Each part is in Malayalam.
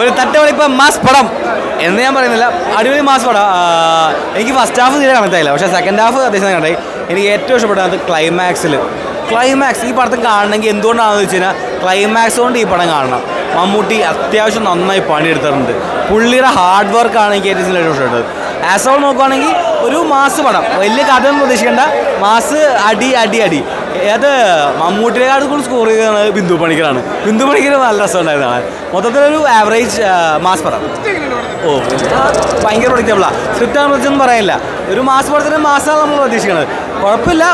ഒരു തട്ടവളിപ്പ മാസ് പടം എന്ന് ഞാൻ പറയുന്നില്ല. അടിപൊളി മാസ് പടം. എനിക്ക് ഫസ്റ്റ് ഹാഫ് തീരെ കണക്ട് ആയില്ല പക്ഷേ സെക്കൻഡ് ഹാഫ് അത്യാവശ്യം കണ്ടായി. എനിക്ക് ഏറ്റവും ഇഷ്ടപ്പെട്ടത് ക്ലൈമാക്സിൽ ക്ലൈമാക്സ് ഈ പടത്തിൽ കാണണമെങ്കിൽ എന്തുകൊണ്ടാണെന്ന് വെച്ച് കഴിഞ്ഞാൽ ക്ലൈമാക്സ് കൊണ്ട് ഈ പടം കാണണം. മമ്മൂട്ടി അത്യാവശ്യം നന്നായി പണിയെടുത്തിട്ടുണ്ട്. പുള്ളിയുടെ ഹാർഡ് വർക്കാണ് എനിക്ക് ഏറ്റവും ഏറ്റവും ഇഷ്ടപ്പെട്ടത്. ആസ് ഓൾ നോക്കുവാണെങ്കിൽ ഒരു മാസ് പടം. വലിയ കഥയൊന്നും പ്രതീക്ഷിക്കേണ്ട. മാസ് അടി അടി അടി. അത് മമ്മൂട്ടിയെക്കാട് കൂടുതൽ സ്കോർ ചെയ്തതാണ് ബിന്ദു പണിക്കറാണ് ബിന്ദു പണിക്കർ നല്ല കാണാൻ. മൊത്തത്തിലൊരു ആവറേജ് മാസ് പടം. ഓ ഭയങ്കര പ്രൊഡിക്റ്റബിളാണ് സ്ക്രിപ്റ്റ് പ്രൊഡിക്റ്റൊന്നും പറയാനില്ല ഒരു മാസ് പടത്തിന് മാസമാണ് നമ്മൾ പ്രതീക്ഷിക്കുന്നത്. കുഴപ്പമില്ല.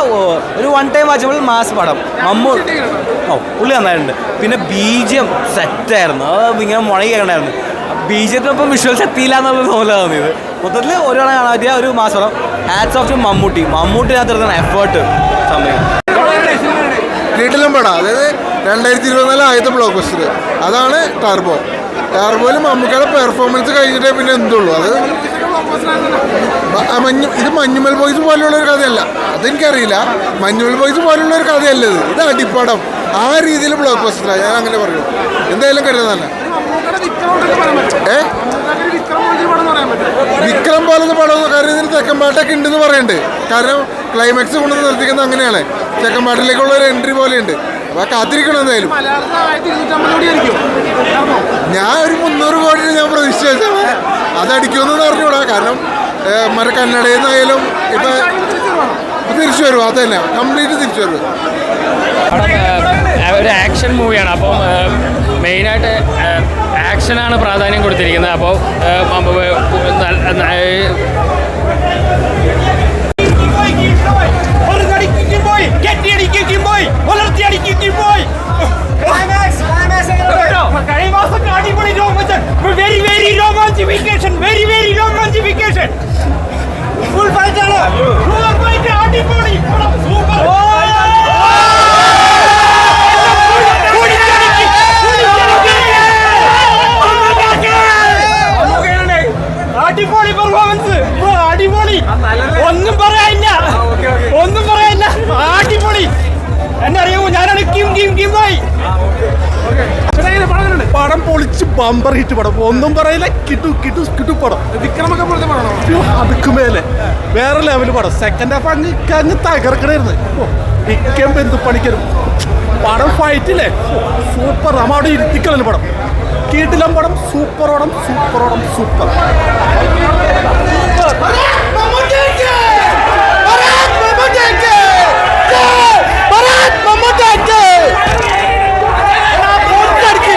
ഒരു വൺ ടൈം വാച്ചബിൾ മാസ് പടം. മമ്മൂ ഓ പുള്ളി നന്നായിട്ടുണ്ട്. പിന്നെ ബീജം സെറ്റായിരുന്നു ഇങ്ങനെ മുളകിണ്ടായിരുന്നു ബീജത്തിനൊപ്പം വിഷ്വൽസ് എത്തിയില്ല എന്നുള്ള പോലെ തോന്നിയത്. മൊത്തത്തിൽ ഒരു കാണാൻ പറ്റിയ ഒരു mass hats off to Mammootty. മമ്മൂട്ടിനകത്ത് എടുക്കുന്ന എഫേർട്ട് സമയം. വീട്ടിലും പടം അതായത് രണ്ടായിരത്തി ഇരുപത്തിനാല് ആദ്യത്തെ ബ്ലോക്ക് ബസ്റ്റർ അതാണ് ടർബോ ടാർബോയിൽ മമ്മൂക്കയുടെ പെർഫോമൻസ് കഴിഞ്ഞിട്ടേ പിന്നെ എന്തുള്ളൂ. അത് മഞ്ഞു ഇത് മഞ്ഞുമൽ ബോയ്സ് പോലുള്ള ഒരു കഥയല്ല. അതെനിക്കറിയില്ല. മഞ്ഞുമൽ ബോയ്സ് പോലുള്ള ഒരു കഥയല്ല ഇത്. ഇത് അടിപ്പടം. ആ രീതിയിൽ ബ്ലോക്ക് ബസ്റ്ററാണ് ഞാൻ അങ്ങനെ പറയൂ. എന്തായാലും കരുതുന്നല്ല ഏ? വിക്രം പോലത്തെ പടം കാര്യം ഇതിന് തെക്കൻ പാട്ടൊക്കെ ഉണ്ടെന്ന് പറയുന്നുണ്ട് കാരണം ക്ലൈമാക്സ് കൊണ്ട് നിർത്തിക്കുന്നത് അങ്ങനെയാണ്. ചെക്കമ്പാട്ടിലേക്കുള്ള ഒരു എൻട്രി പോലെയുണ്ട്. അപ്പൊ കാത്തിരിക്കണം എന്തായാലും. ഞാൻ ഒരു മുന്നൂറ് കോടി ഞാൻ പ്രതീക്ഷിച്ചു അതടിക്കുമെന്ന് അറിഞ്ഞൂടാ കാരണം മറ്റേ കന്നഡയിൽ നിന്നായാലും ഇപ്പൊ തിരിച്ചു വരും. അത് തന്നെ. കംപ്ലീറ്റ് തിരിച്ചു വരും. ഒരു ആക്ഷൻ മൂവിയാണ് അപ്പോൾ മെയിനായിട്ട് ആക്ഷനാണ് പ്രാധാന്യം കൊടുത്തിരിക്കുന്നത്. അപ്പോൾ അടിപൊളി ഒന്നും പറയാനില്ല. ഒന്നും പറയാനില്ല. അടിപൊളി. എന്നെ അറിയാമോ? ഞാനാണ് കിം കിം കിം ബോയ് പടം പൊളിച്ച് ബമ്പർ ഹിറ്റ് പടം. ഒന്നും പറയില്ല. കിട്ടു കിട്ടു കിട്ടു പടം. വിക്രമൊക്കെ പോലത്തെ പടമാണോ? അതുക്ക് മേലെ. വേറെ ലെവൽ പടം. സെക്കൻഡ് ഹാഫ് അങ്ങ് അങ്ങ് തകർക്കണായിരുന്നു. മിക്കം ബന്ധു പണിക്കരും പടം ഫൈറ്റില്ലേ സൂപ്പർ നമ്മ അവിടെ പടം. കീട്ടിലം പടം? സൂപ്പർ ഓടം സൂപ്പർ ഓടം സൂപ്പർ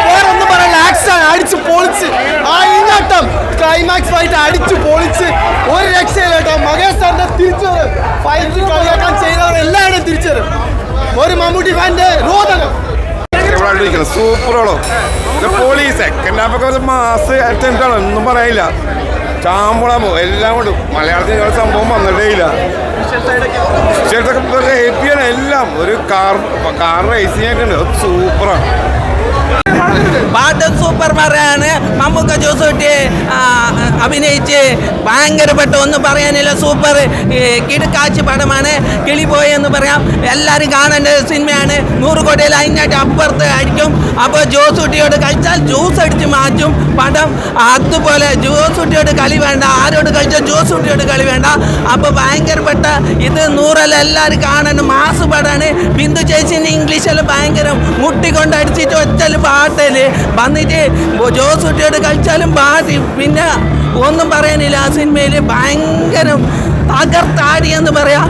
വേറൊന്നും പറയല്ല ആക്ഷൻ അടിച്ച് പൊളിച്ച് ആ ഇങ്ങോട്ടം ഫൈറ്റ് അടിച്ച് പൊളിച്ച് ഒരു രക്ഷയില്ല കേട്ടോ. മകേഷ് സാറിന്റെ തിരിച്ചു ഫൈറ്റ് കളിയാക്കാൻ ചെയ്തവർ എല്ലാവരും തിരിച്ചു ഒരു മമ്മൂട്ടി ഫാന്റെ രോദനം. സൂപ്പറോളോ പോലീസ് സെക്കൻഡ് ഹാഫ് ഒക്കെ മാസ് അറ്റൻഡ് ആണ് ഒന്നും പറയില്ല ചാമ്പളാമോ എല്ലാം കൊണ്ടും. മലയാളത്തിൽ ഞങ്ങൾ സംഭവം വന്നിട്ടേ ഇല്ല. ചേട്ടൊക്കെ ഹാപ്പിയാണ് എല്ലാം. ഒരു കാർ കാർ റേസിംഗ് ഒക്കെ ഉണ്ട്. സൂപ്പറാണ് പാട്ടും സൂപ്പർ പറയാണ് മമ്മൂക്ക ജോസൂട്ടി അഭിനയിച്ച് ഭയങ്കരപ്പെട്ട. ഒന്നും പറയാനില്ല സൂപ്പർ കിടുക്കാച്ചി പടമാണ്. കിളിപോയി എന്ന് പറയാം. എല്ലാവരും കാണേണ്ട സിനിമയാണ്. നൂറ് കോടിയിൽ അതിനായിട്ട് അപ്പുറത്ത് അടിക്കും അപ്പോൾ ജോസൂട്ടിയോട് കഴിച്ചാൽ ജ്യൂസ് അടിച്ച് മാറ്റും പടം. അതുപോലെ ജോസൂട്ടിയോട് കളി വേണ്ട. ആരോട് കളിച്ചാൽ ജോസൂട്ടിയോട് കളി വേണ്ട. അപ്പോൾ ഭയങ്കരപ്പെട്ട ഇത് നൂറല്ല എല്ലാവരും കാണണം മാസ് പടാണ് ബിന്ദു ചേച്ചിന് ഇംഗ്ലീഷെല്ലാം ഭയങ്കര മുട്ടിക്കൊണ്ട് അടിച്ചിട്ട് ഒറ്റൽ പാട്ടൽ വന്നിട്ട് ജോസൂട്ടിയോട് കളിച്ചാലും പാട്ടി പിന്നെ ഒന്നും പറയാനില്ല ആ സിനിമയിൽ ഭയങ്കര തകർത്താടി എന്ന് പറയാം.